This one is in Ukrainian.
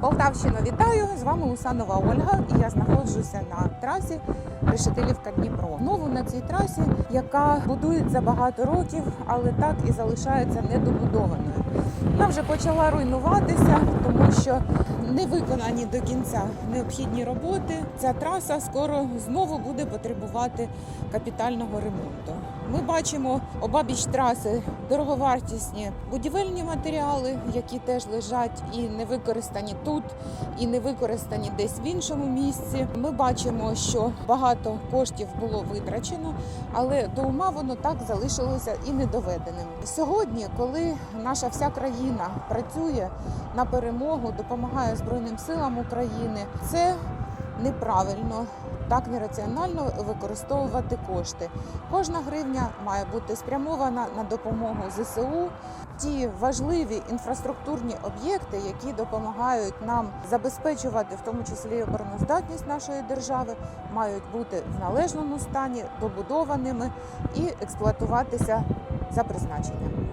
Полтавщину вітаю! З вами Усанова Ольга, і я знаходжуся на трасі Решетилівка Дніпро. Знову на цій трасі, яка будується багато років, але так і залишається недобудованою. Вона вже почала руйнуватися, тому що не виконані до кінця необхідні роботи. Ця траса скоро знову буде потребувати капітального ремонту. Ми бачимо обабіч траси дороговартісні будівельні матеріали, які теж лежать і не використані тут, і не використані десь в іншому місці. Ми бачимо, що багато коштів було витрачено, але до ума воно так залишилося і недоведеним. Сьогодні, коли наша вся країна працює на перемогу, допомагає Збройним силам України, це неправильно. Так нераціонально використовувати кошти. Кожна гривня має бути спрямована на допомогу ЗСУ. Ті важливі інфраструктурні об'єкти, які допомагають нам забезпечувати, в тому числі обороноздатність нашої держави, мають бути в належному стані, добудованими і експлуатуватися за призначенням.